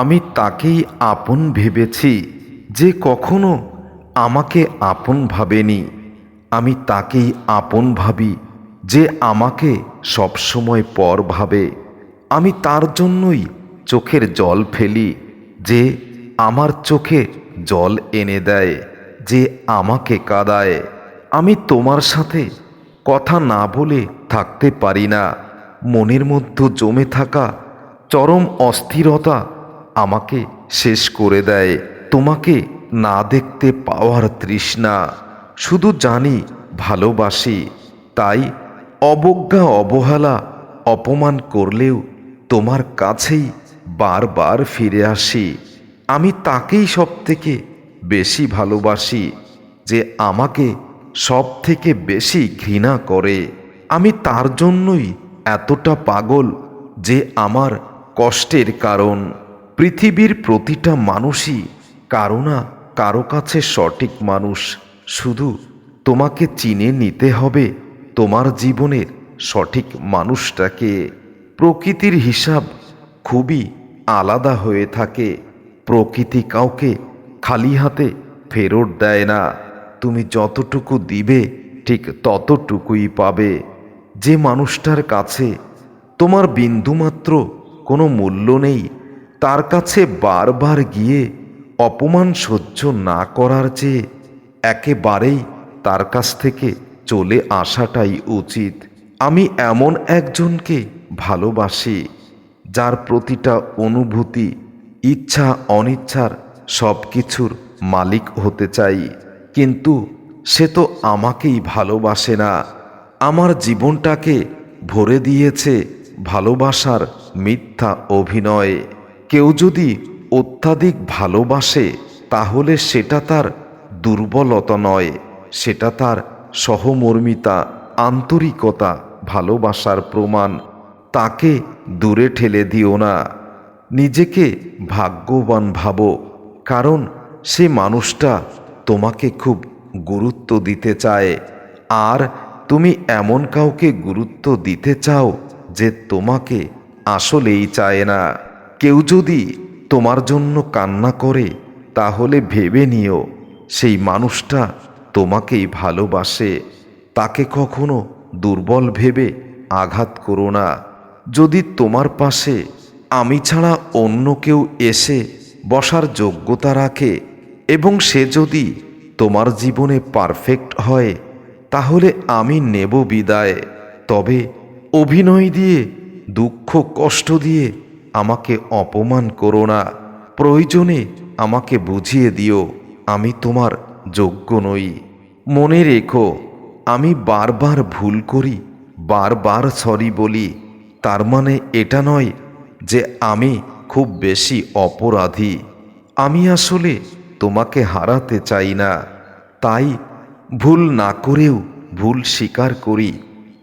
আমি তাকেই আপন ভেবেছি, যে কখনো আমাকে আপন ভাবেনি। আমি তাকেই আপন ভাবি, যে আমাকে সবসময় পর ভাবে। আমি তার জন্যই চোখের জল ফেলি, যে আমার চোখে জল এনে দেয়, যে আমাকে কাদায়। আমি তোমার সাথে কথা না বলে থাকতে পারি না। মনের মধ্যে জমে থাকা চরম অস্থিরতা আমাকে শেষ করে দেয়। তোমাকে না দেখতে পাওয়ার তৃষ্ণা। শুধু জানি, ভালোবাসি। তাই অবজ্ঞা, অবহেলা, অপমান করলেও তোমার কাছেই বারবার ফিরে আসি। আমি তাকেই সব থেকে বেশি ভালোবাসি, যে আমাকে সব থেকে বেশি ঘৃণা করে। আমি তার জন্যই এতটা পাগল, যে আমার কষ্টের কারণ। পৃথিবীর প্রতিটা মানুষই কারও না কারও কাছে সঠিক মানুষ। শুধু তোমাকে চিনে নিতে হবে তোমার জীবনের সঠিক মানুষটাকে। প্রকৃতির হিসাব খুবই আলাদা হয়ে থাকে। প্রকৃতি কাউকে খালি হাতে ফেরত দেয় না। তুমি যতটুকু দিবে ঠিক ততটুকুই পাবে। যে মানুষটার কাছে তোমার বিন্দুমাত্র কোনো মূল্য নেই তার কাছে বারবার গিয়ে অপমান সহ্য না করার চেয়ে একেবারেই তার কাছ থেকে চলে আসাটাই উচিত। আমি এমন একজনকে ভালোবাসি, যার প্রতিটা অনুভূতি, ইচ্ছা, অনিচ্ছার সব কিছুর মালিক হতে চাই। কিন্তু সে তো আমাকেই ভালোবাসে না। আমার জীবনটাকে ভরে দিয়েছে ভালোবাসার মিথ্যা অভিনয়। কেউ যদি অত্যাধিক ভালোবাসে, তাহলে সেটা তার দুর্বলতা নয়, সেটা তার সহমর্মিতা, আন্তরিকতা, ভালোবাসার প্রমাণ। তাকে দূরে ঠেলে দিও না। নিজেকে ভাগ্যবান ভাবো, কারণ সে মানুষটা তোমাকে খুব গুরুত্ব দিতে চায়। আর তুমি এমন কাউকে গুরুত্ব দিতে চাও যে তোমাকে আসলেই চায় না। কেউ যদি তোমার জন্য কান্না করে, তাহলে ভেবে নিও, সেই মানুষটা তোমাকেই ভালোবাসে। তাকে কখনো দুর্বল ভেবে আঘাত করো না। যদি তোমার পাশে আমি ছাড়া অন্য কেউ এসে বসার যোগ্যতা রাখে এবং সে যদি তোমার জীবনে পারফেক্ট হয়, তাহলে আমি নেব বিদায়। তবে অভিনয় দিয়ে, দুঃখ কষ্ট দিয়ে আমাকে অপমান করো না। প্রয়োজনে আমাকে বুঝিয়ে দিও, আমি তোমার যোগ্য নই। মনে রেখো, আমি বারবার ভুল করি, বারবার সরি বলি। তার মানে এটা নয় যে আমি খুব বেশি অপরাধী। আমি আসলে তোমাকে হারাতে চাই না। তাই ভুল না করেও ভুল স্বীকার করি।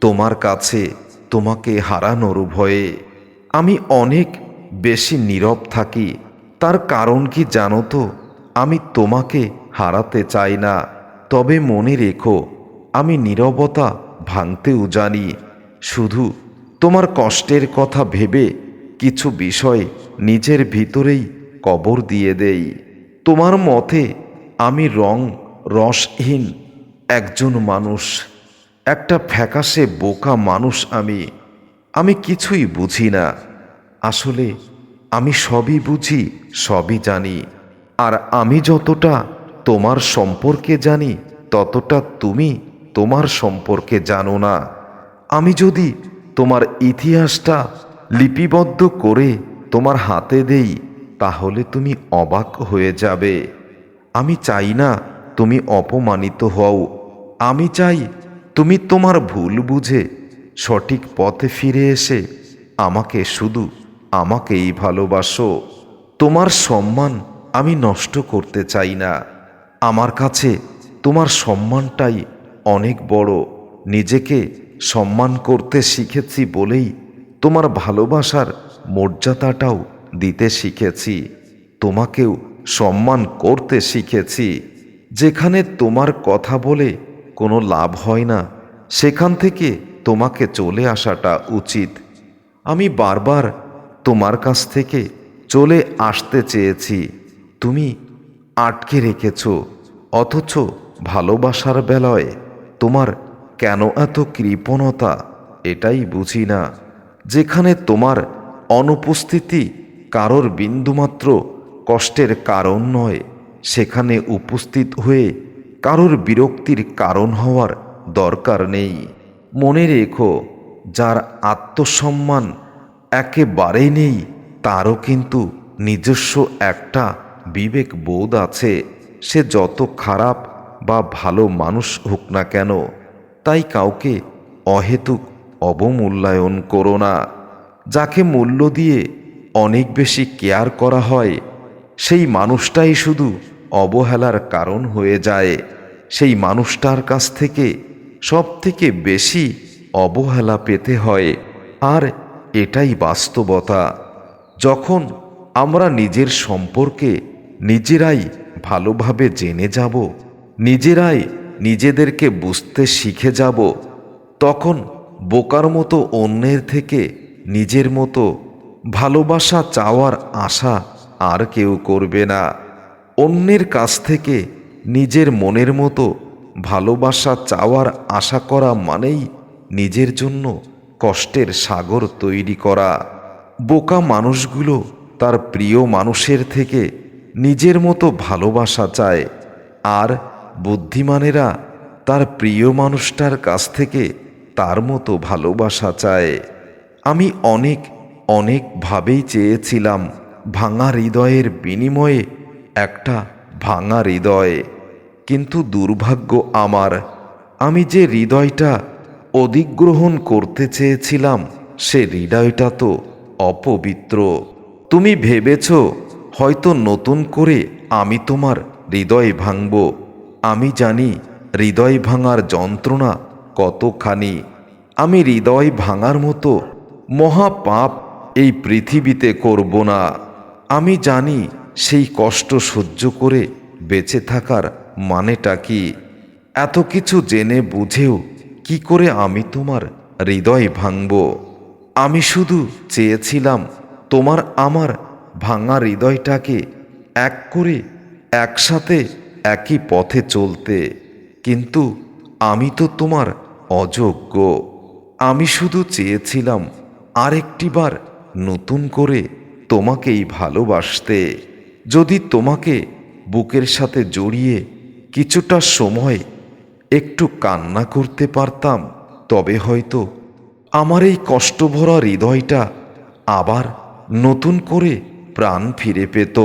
তোমার কাছে তোমাকে হারানোর ভয়ে। আমি অনেক বেশি নীরব থাকি। তার কারণ কি জানো তো? আমি তোমাকে হারাতে চাই না। তবে মনে রেখো, আমি নীরবতা ভাঙতেও জানি। শুধু তোমার কষ্টের কথা ভেবে কিছু বিষয় নিজের ভিতরেই কবর দিয়ে দেই। তোমার মতে আমি রং রসহীন একজন মানুষ। একটা ফ্যাকাশে বোকা মানুষ আমি। আমি কিছুই বুঝি না। আসলে আমি সবই বুঝি, সবই জানি। আর আমি যতটা তোমার সম্পর্কে জানি, ততটা তুমি তোমার সম্পর্কে জানো না। আমি যদি তোমার ইতিহাসটা লিপিবদ্ধ করে তোমার হাতে দেই, তাহলে তুমি অবাক হয়ে যাবে। আমি চাই না তুমি অপমানিত হও। আমি চাই তুমি তোমার ভুল বুঝে সঠিক পথে ফিরে এসে আমাকে শুধু আমাকেই ভালোবাসো। তোমার সম্মান আমি নষ্ট করতে চাই না। আমার কাছে তোমার সম্মানটাই অনেক বড়। নিজেকে সম্মান করতে শিখেছি বলেই তোমার ভালোবাসার মর্যাদাটাও দিতে শিখেছি। তোমাকেও সম্মান করতে শিখেছি। যেখানে তোমার কথা বলে কোনো লাভ হয় না, সেখান থেকে তোমাকে চলে আসাটা উচিত। আমি বারবার তোমার কাছ থেকে চলে আসতে চেয়েছি। তুমি আটকে রেখেছ, অথচ ভালোবাসার বেলায় তোমার কেন এত কৃপণতা এটাই বুঝি না। যেখানে তোমার অনুপস্থিতি কারোর বিন্দুমাত্র কষ্টের কারণ নয়, সেখানে উপস্থিত হয়ে কারোর বিরক্তির কারণ হওয়ার দরকার নেই। মনে রেখো, যার আত্মসম্মান একেবারেই নেই, তারও কিন্তু নিজস্ব একটা বিবেক বোধ আছে। সে যত খারাপ বা ভালো মানুষ হোক না কেন, তাই কাউকে অহেতুক অবমূল্যায়ন করো না। যাকে মূল্য দিয়ে অনেক বেশি কেয়ার করা হয়, সেই মানুষটাই শুধু অবহেলার কারণ হয়ে যায়। সেই মানুষটার কাছ থেকে সব থেকে বেশি অবহেলা পেতে হয়। আর এটাই বাস্তবতা। যখন আমরা নিজের সম্পর্কে নিজেরাই ভালোভাবে জেনে যাব, নিজেরাই নিজেদেরকে বুঝতে শিখে যাব, তখন বোকার মতো অন্যের থেকে নিজের মতো ভালোবাসা চাওয়ার আশা আর কেউ করবে না। অন্যের কাছ থেকে নিজের মনের মতো ভালোবাসা চাওয়ার আশা করা মানেই নিজের জন্য কষ্টের সাগর তৈরি করা। বোকা মানুষগুলো তার প্রিয় মানুষের থেকে নিজের মতো ভালোবাসা চায়। আর বুদ্ধিমানেরা তার প্রিয় মানুষটার কাছ থেকে তার মতো ভালোবাসা চায়। আমি অনেক অনেকভাবেই চেয়েছিলাম ভাঙা হৃদয়ের বিনিময়ে একটা ভাঙা হৃদয়। কিন্তু দুর্ভাগ্য আমার। আমি যে হৃদয়টা অধিগ্রহণ করতে চেয়েছিলাম, সে হৃদয়টা তো অপবিত্র। তুমি ভেবেছ, হয়তো নতুন করে আমি তোমার হৃদয় ভাঙব। আমি জানি, হৃদয় ভাঙার যন্ত্রণা কতখানি। আমি হৃদয় ভাঙার মতো মহাপাপ এই পৃথিবীতে করব না। আমি জানি, সেই কষ্ট সহ্য করে বেঁচে থাকার মানেটা কি? এত কিছু জেনে বুঝেও কি করে আমি তোমার হৃদয় ভাঙব? আমি শুধু চেয়েছিলাম তোমার আমার ভাঙা হৃদয়টাকে এক করে একসাথে একই পথে চলতে। কিন্তু আমি তো তোমার অযোগ্য। আমি শুধু চেয়েছিলাম আরেকটিবার নতুন করে তোমাকেই ভালোবাসতে। যদি তোমাকে বুকের সাথে জড়িয়ে কিছুটা সময় একটু কান্না করতে পারতাম, তবে হয়তো আমার এই কষ্টভরা হৃদয়টা আবার নতুন করে প্রাণ ফিরে পেত।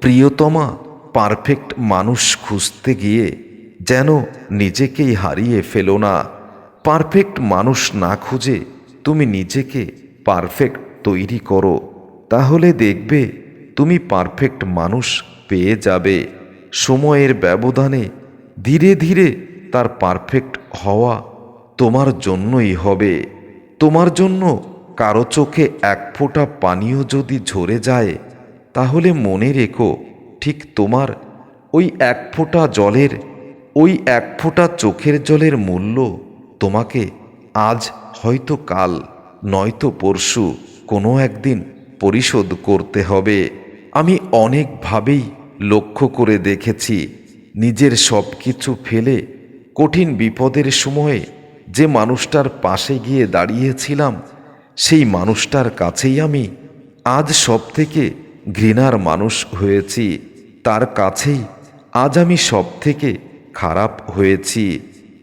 প্রিয়তমা পারফেক্ট মানুষ খুঁজতে গিয়ে যেন নিজেকেই হারিয়ে ফেলো না। পারফেক্ট মানুষ না খুঁজে তুমি নিজেকে পারফেক্ট তৈরি করো, তাহলে দেখবে তুমি পারফেক্ট মানুষ পেয়ে যাবে। সময়ের ব্যবধানে ধীরে ধীরে তার পারফেক্ট হওয়া তোমার জন্যই হবে। তোমার জন্য কারও চোখে এক ফোঁটা পানীয় যদি ঝরে যায়, তাহলে মনে রেখো, ঠিক তোমার ওই এক ফোঁটা জলের, ওই এক ফোঁটা চোখের জলের মূল্য তোমাকে আজ হয়তো কাল, নয়তো পরশু কোনো একদিন পরিশোধ করতে হবে। আমি অনেকভাবেই লক্ষ্য করে দেখেছি, নিজের সব কিছু ফেলে কঠিন বিপদের সময়ে যে মানুষটার পাশে গিয়ে দাঁড়িয়েছিলাম, সেই মানুষটার কাছেই আমি আজ সব থেকে ঘৃণার মানুষ হয়েছি। তার কাছেই আজ আমি সব থেকে খারাপ হয়েছি।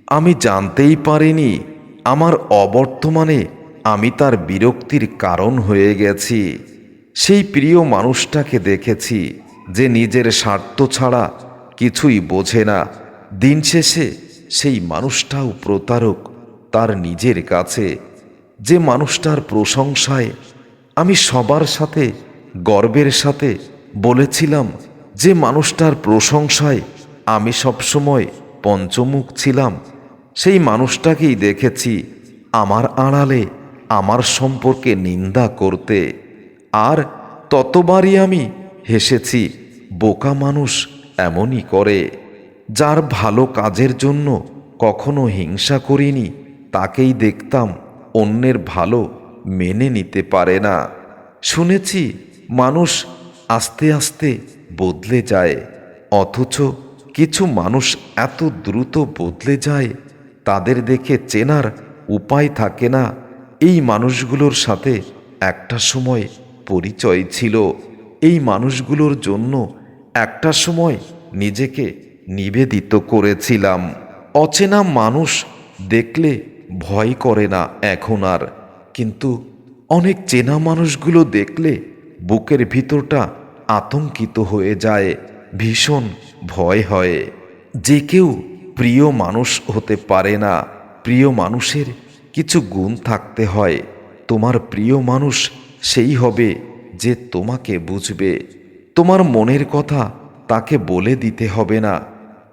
আমি জানতেই পারিনি, আমার অবর্তমানে আমি তার বিরক্তির কারণ হয়ে গেছি। সেই প্রিয় মানুষটাকে দেখেছি। যে নিজের স্বার্থ ছাড়া কিছুই বোঝে না। দিন শেষে সেই মানুষটাও প্রতারক, তার নিজের কাছে। যে মানুষটার প্রশংসায় আমি সবার সাথে, গর্বের সাথে বলেছিলাম যে মানুষটার প্রশংসায় আমি সবসময় পঞ্চমুখ ছিলাম। সেই মানুষটাকেই দেখেছি আমার আড়ালে, আমার সম্পর্কে নিন্দা করতে। আর ততবারই আমি হেসেছি, বোকা মানুষ এমনই করে, যার ভালো কাজের জন্য কখনো হিংসা করিনি, তাকেই দেখতাম অন্যের ভালো মেনে নিতে পারে না। শুনেছি মানুষ আস্তে আস্তে বদলে যায়, অথচ কিছু মানুষ এত দ্রুত বদলে যায়, তাদের দেখে চেনার উপায় থাকে না। এই মানুষগুলোর সাথে একটা সময় পরিচয় ছিল। এই মানুষগুলোর জন্য একটা সময় নিজেকে নিবেদিত করেছিলাম। অচেনা মানুষ দেখলে ভয় করে না এখন আর। কিন্তু অনেক চেনা মানুষগুলো দেখলে বুকের ভিতরটা আতঙ্কিত হয়ে যায়, ভীষণ ভয় হয়। যে কেউ প্রিয় মানুষ হতে পারে না। প্রিয় মানুষের কিছু গুণ থাকতে হয়। তোমার প্রিয় মানুষ সেই হবে যে তোমাকে বুঝবে, তোমার মনের কথা তাকে বলে দিতে হবে না।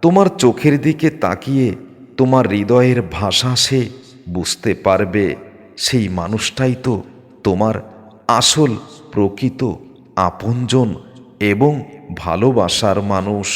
তোমার চোখের দিকে তাকিয়ে তোমার হৃদয়ের ভাষা সে বুঝতে পারবে। সেই মানুষটাই তো তোমার আসল প্রকৃত আপনজন এবং ভালোবাসার মানুষ।